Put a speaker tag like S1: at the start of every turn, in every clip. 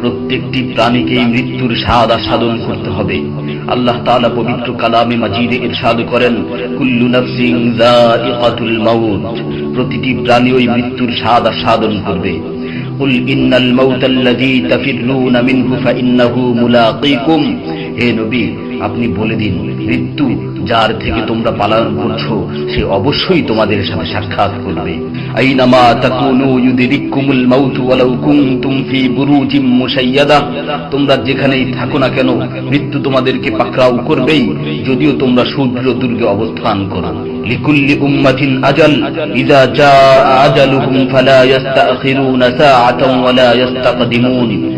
S1: প্রত্যেকটি প্রাণীকেই মৃত্যুর স্বাদ আস্বাদন করতে হবে। আল্লাহ তাআলা পবিত্র কালামে মাজিদে ইরশাদ করেন, কুল্লু নাফসিন যায়িকাতুল মাউত প্রতিটি প্রাণী ওই মৃত্যুর স্বাদ আস্বাদন করবে। কুল الموت الذي تفرون منه ফাইন্নাহু ملاقيكم হে নবী আপনি বলে দিন, মৃত্যু যার থেকে তোমরা পালন করছ, সে অবশ্যই তোমাদের সাথে সাক্ষাৎ করবে। তোমরা যেখানেই থাকো না কেন, মৃত্যু তোমাদেরকে পাকড়াও করবেই, যদিও তোমরা সূর্য দুর্গে অবস্থান করো। লিকুল্লি উম্মাতিন আজাল ইযা জাআ আজালুহুম ফালা ইস্তাখিরুনা সাআতান ওয়ালা ইস্তাকদিমুন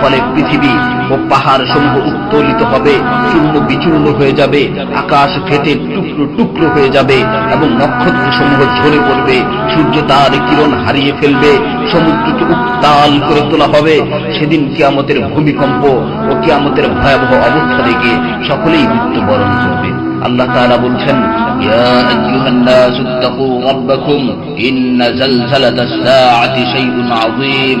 S1: ফলে পৃথিবী ও পাহাড় সমূহ উত্তোলিত হবে চূর্ণ বিচূর্ণ হয়ে যাবে, আকাশ ফেটে টুকরো টুকরো হয়ে যাবে এবং নক্ষত্র সমূহ ঝরে পড়বে, সূর্য তার কিরণ হারিয়ে ফেলবে, সমুদ্রকে উত্তাল করে তোলা হবে। সেদিন কিয়ামতের ভূমিকম্প ও কিয়ামতের ভয়াবহ অবস্থা দেখে সকলেই মৃত্যুবরণ করবে। আল্লাহ তাআলা বলছেন সাআতি শাইউন আযীম।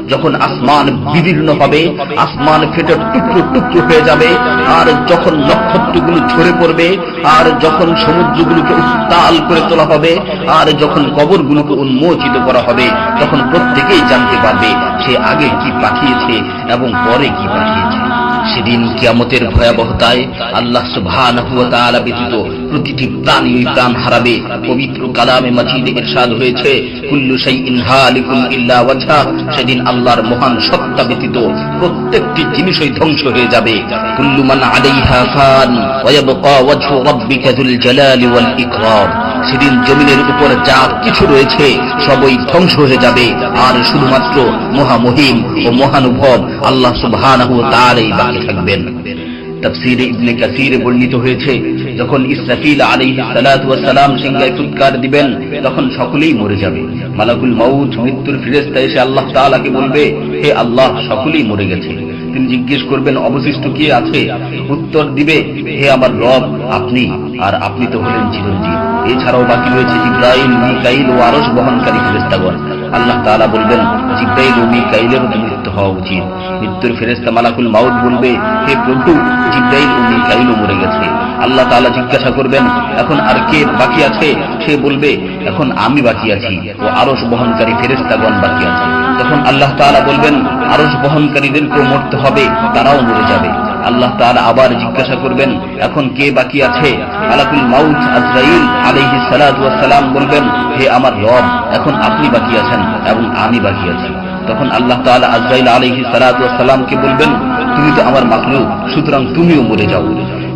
S1: যখন আসমান বিদীর্ণ হবে, আসমান ফেটে টুকরো টুকরো হয়ে যাবে, আর যখন নক্ষত্রগুলো ঝরে পড়বে, আর যখন সমুদ্রগুলোকে উত্তাল করে তোলা হবে, আর যখন কবরগুলোকে উন্মোচিত করা হবে, তখন প্রত্যেকেই জানতে পারবে সে আগে কি পাঠিয়েছে এবং পরে কি পাঠিয়েছে। সেদিন কিয়ামতের ভয়াবহতায় আল্লাহ তাআলা ব্যতীত প্রতিটি প্রাণী প্রাণ হারাবে। পবিত্র কালামে মাজিদে ইরশাদ হয়েছে, কুল্লু শাইইন হালিকুন ইল্লা ওয়াজহা। সেদিন আল্লাহর মহান সত্তা ব্যতীত প্রত্যেকটি জিনিসই ধ্বংস হয়ে যাবে। কুল্লু মান আলাইহা ফান ওয়া ইয়াবকা ওয়াজহু রাব্বিকা যুল জালালি ওয়াল ইকরাম। সেদিন জমিনের উপর যা কিছু রয়েছে সবই ধ্বংস হয়ে যাবে। আর শুধুমাত্র মহামহিম ও মহানুভব আল্লাহ তাআলাই বাকি থাকবেন। ইবনে বর্ণিত হয়েছে, যখন ইসরাফিল সিংহায় ফুৎকার দিবেন, তখন সকলেই মরে যাবে। মালাকুল মৃত্যুর ফেরেশতা এসে আল্লাহ তাআলাকে বলবে, হে আল্লাহ, সকলেই মরে গেছে। তিনি জিজ্ঞেস করবেন, অবশিষ্ট কি আছে? উত্তর দিবে, হে আমার রব, আপনি। আর আপনি তো হলেন চিরঞ্জীব। এছাড়াও বাকি রয়েছে ইব্রাহিম, মিকাইল ও আরস বহনকারী ফেরেস্তাগণ আল্লাহ তাআলা বলবেন, জিব্রাইল ও মিকাইলেরও তো মৃত্যু হওয়া উচিত। মৃত্যুর ফেরেস্তা মালাকুল মাউদ বলবে, হে প্রভু, জিব্রাইল ও মিকাইলও মরে গেছে। আল্লাহ তাআলা জিজ্ঞাসা করবেন, এখন আর কে বাকি আছে? সে বলবে, এখন আমি বাকি আছি ও আরস বহনকারী ফেরেস্তাগণ বাকি আছে। তখন আল্লাহ তাআলা বলবেন আরস বহনকারীদেরকেও মরতে হবে, তারাও মরে যাবে। আল্লাহ তাআলা আবার জিজ্ঞাসা করবেন, এখন কে বাকি আছে? আলাকুল মাউত আজরাইল ওয়াস সালাম বলবেন, হে আমার রব, এখন আপনি বাকি আছেন এবং আমি বাকি আছি। তখন আল্লাহ তাআলা আজরাইল আলাইহিস সালাতু ওয়াস সালামকে বলবেন, তুমি তো আমার মাখলুক সুতরাং তুমিও মরে যাও।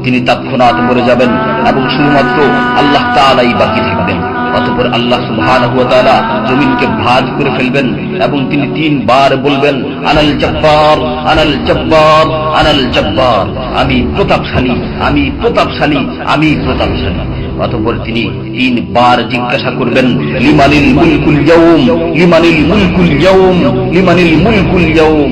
S1: তিনি তৎক্ষণাৎ মরে যাবেন এবং শুধুমাত্র আল্লাহ তাআলাই বাকি থাকবেন। অতঃপর আল্লাহ সুবহানাহু জমিনকে ভাঁজ করে ফেলবেন এবং তিনি তিনবার বলবেন, আনাল জব্বার আনাল জব্বার আনাল জব্বার, আমি প্রতাপশালী আমি প্রতাপশালী আমি প্রতাপশালী। অতঃপর তিনি তিনবার জিজ্ঞাসা করবেন, লিমানিল মুলকুল ইয়াউম, লিমানিল মুলকুল ইয়াউম, লিমানিল মুলকুল ইয়াউম?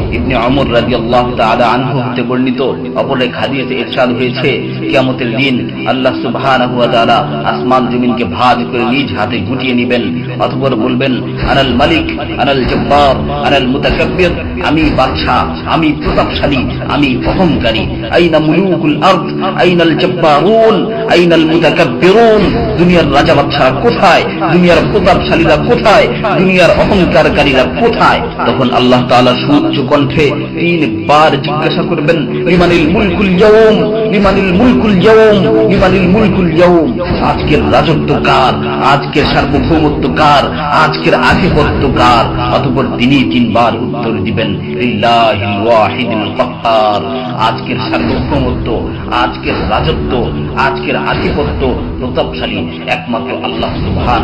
S1: ইবনে অমর রাদিয়াল্লাহু তাআলা আনহু হতে বর্ণিত অপর এক ইরশাদ হয়েছে, কিয়ামতের দিন আল্লাহ সুবহানাহু ওয়া তাআলা আসমান জমিনকে ভাঁজ করে নিজ হাতে গুটিয়ে নেবেন। অতঃপর বলবেন, আনাল মালিক, আনাল জব্বার, আনাল মুতাকাব্বির, আমি বাদশা আমি প্রতাপশালী, আমি অহংকারী। আইনা মুলুকুল আরদ, আইনাল জব্বারুন আইনাল মুতাকাব্বিরুন? দুনিয়ার রাজা বাদশারা কোথায়? দুনিয়ার প্রতাপশালীরা কোথায়? দুনিয়ার অহংকারকারীরা কোথায়? তখন আল্লাহ তাআলা সুউচ্চ কণ্ঠে তিনবার জিজ্ঞাসা করবেন, লিমানিল মুলকুল ইয়াউম? লিমানিল মুলকুল ইয়াউম? লিমানিল মুলকুল ইয়াউম? আজকের রাজত্ব কার? আজকের সার্বভৌমত্ব কার? আজকের আধিপত্য কার? অতঃপর তিনি তিনবার উত্তর দিবেন লিল্লাহিল ওয়াহিদুল কাহ্হার আজকের সার্বভৌমত্ব, আজকের রাজত্ব, আজকের আধিপত্য প্রতাপশালী একমাত্র আল্লাহ সুবহান